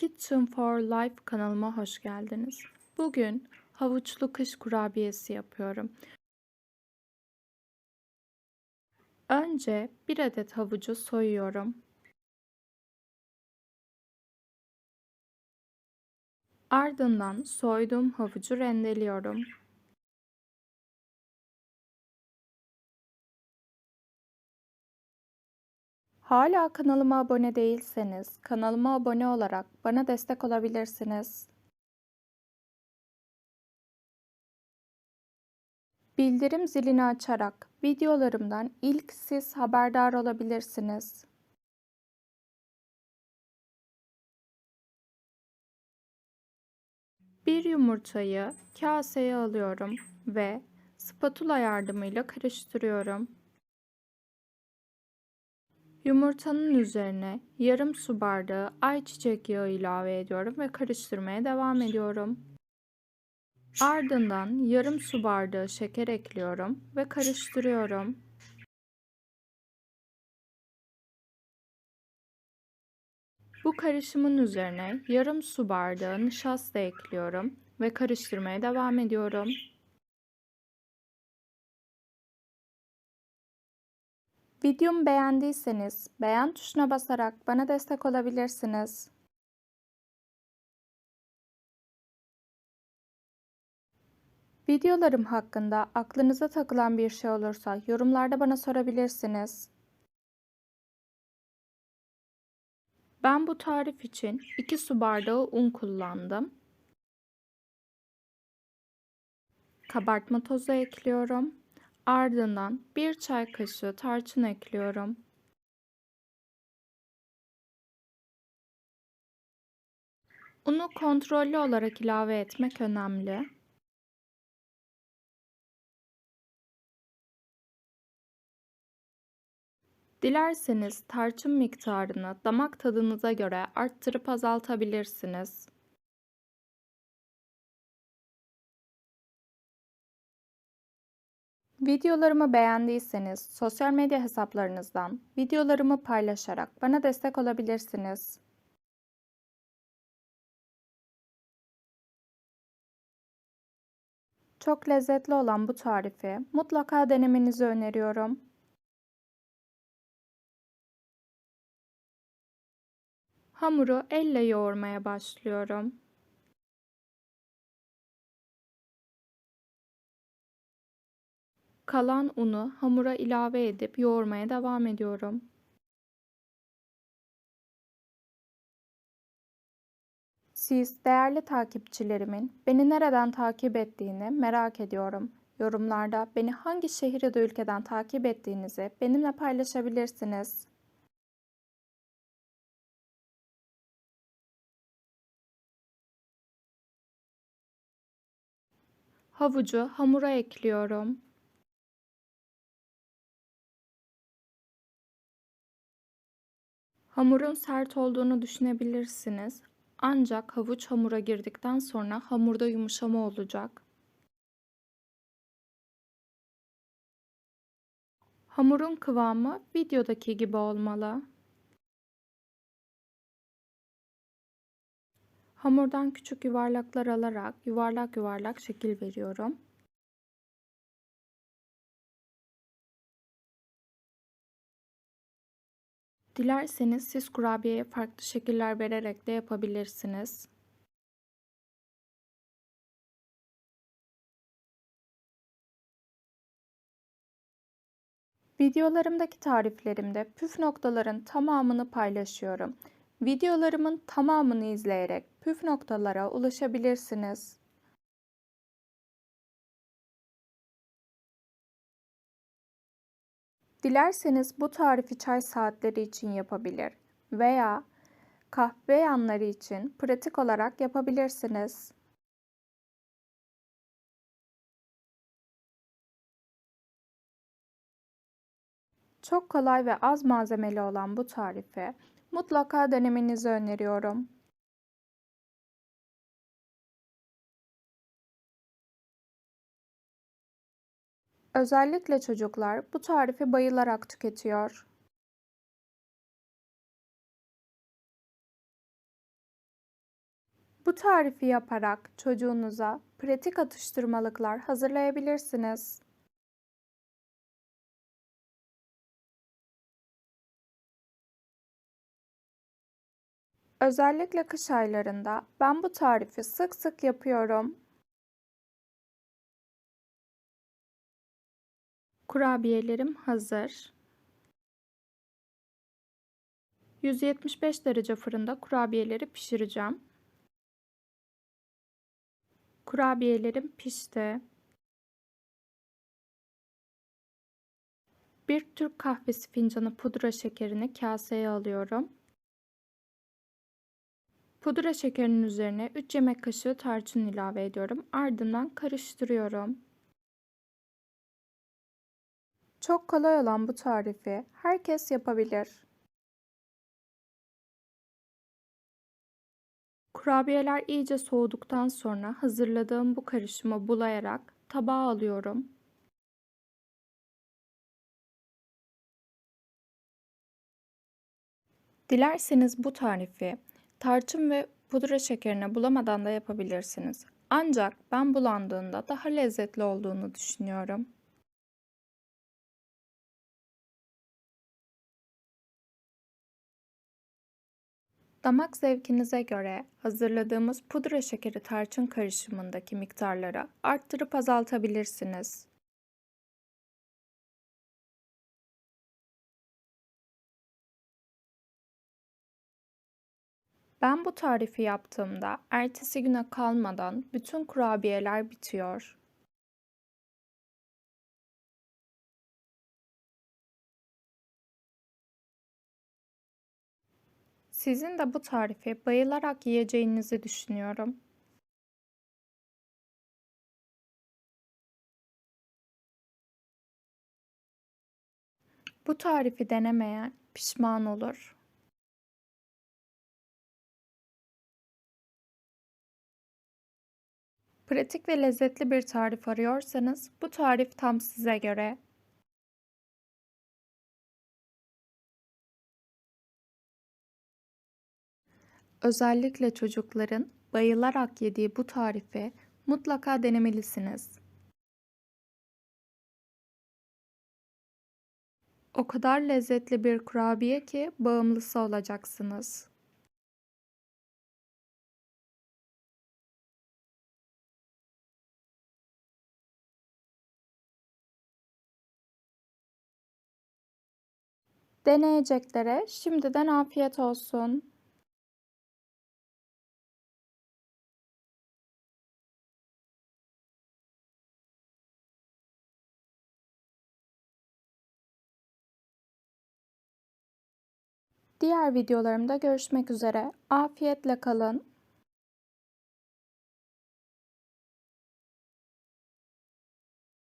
Kitchen for Life kanalıma hoş geldiniz. Bugün havuçlu kış kurabiyesi yapıyorum. Önce bir adet havucu soyuyorum. Ardından soyduğum havucu rendeliyorum. Hala kanalıma abone değilseniz kanalıma abone olarak bana destek olabilirsiniz. Bildirim zilini açarak videolarımdan ilk siz haberdar olabilirsiniz. Bir yumurtayı kaseye alıyorum ve spatula yardımıyla karıştırıyorum. Yumurtanın üzerine yarım su bardağı ayçiçek yağı ilave ediyorum ve karıştırmaya devam ediyorum. Ardından yarım su bardağı şeker ekliyorum ve karıştırıyorum. Bu karışımın üzerine yarım su bardağı nişasta ekliyorum ve karıştırmaya devam ediyorum. Videomu beğendiyseniz beğen tuşuna basarak bana destek olabilirsiniz. Videolarım hakkında aklınıza takılan bir şey olursa yorumlarda bana sorabilirsiniz. Ben bu tarif için 2 su bardağı un kullandım. Kabartma tozu ekliyorum. Ardından 1 çay kaşığı tarçın ekliyorum. Unu kontrollü olarak ilave etmek önemli. Dilerseniz tarçın miktarını damak tadınıza göre arttırıp azaltabilirsiniz. Videolarımı beğendiyseniz sosyal medya hesaplarınızdan videolarımı paylaşarak bana destek olabilirsiniz. Çok lezzetli olan bu tarifi mutlaka denemenizi öneriyorum. Hamuru elle yoğurmaya başlıyorum. Kalan unu hamura ilave edip yoğurmaya devam ediyorum. Siz değerli takipçilerimin beni nereden takip ettiğini merak ediyorum. Yorumlarda beni hangi şehir ya da ülkeden takip ettiğinizi benimle paylaşabilirsiniz. Havucu hamura ekliyorum. Hamurun sert olduğunu düşünebilirsiniz. Ancak havuç hamura girdikten sonra hamurda yumuşama olacak. Hamurun kıvamı videodaki gibi olmalı. Hamurdan küçük yuvarlaklar alarak yuvarlak yuvarlak şekil veriyorum. Dilerseniz siz kurabiyeye farklı şekiller vererek de yapabilirsiniz. Videolarımdaki tariflerimde püf noktaların tamamını paylaşıyorum. Videolarımın tamamını izleyerek püf noktalara ulaşabilirsiniz. Dilerseniz bu tarifi çay saatleri için yapabilir veya kahve yanları için pratik olarak yapabilirsiniz. Çok kolay ve az malzemeli olan bu tarifi mutlaka denemenizi öneriyorum. Özellikle çocuklar bu tarifi bayılarak tüketiyor. Bu tarifi yaparak çocuğunuza pratik atıştırmalıklar hazırlayabilirsiniz. Özellikle kış aylarında ben bu tarifi sık sık yapıyorum. Kurabiyelerim hazır. 175 derece fırında kurabiyeleri pişireceğim. Kurabiyelerim pişti. Bir Türk kahvesi fincanı pudra şekerini kaseye alıyorum. Pudra şekerinin üzerine 3 yemek kaşığı tarçın ilave ediyorum. Ardından karıştırıyorum. Çok kolay olan bu tarifi herkes yapabilir. Kurabiyeler iyice soğuduktan sonra hazırladığım bu karışımı bulayarak tabağa alıyorum. Dilerseniz bu tarifi tarçın ve pudra şekerine bulamadan da yapabilirsiniz. Ancak ben bulandığında daha lezzetli olduğunu düşünüyorum. Damak zevkinize göre hazırladığımız pudra şekeri tarçın karışımındaki miktarları arttırıp azaltabilirsiniz. Ben bu tarifi yaptığımda ertesi güne kalmadan bütün kurabiyeler bitiyor. Sizin de bu tarifi bayılarak yiyeceğinizi düşünüyorum. Bu tarifi denemeyen pişman olur. Pratik ve lezzetli bir tarif arıyorsanız bu tarif tam size göre. Özellikle çocukların bayılarak yediği bu tarifi mutlaka denemelisiniz. O kadar lezzetli bir kurabiye ki bağımlısı olacaksınız. Deneyeceklere şimdiden afiyet olsun. Diğer videolarımda görüşmek üzere. Afiyetle kalın.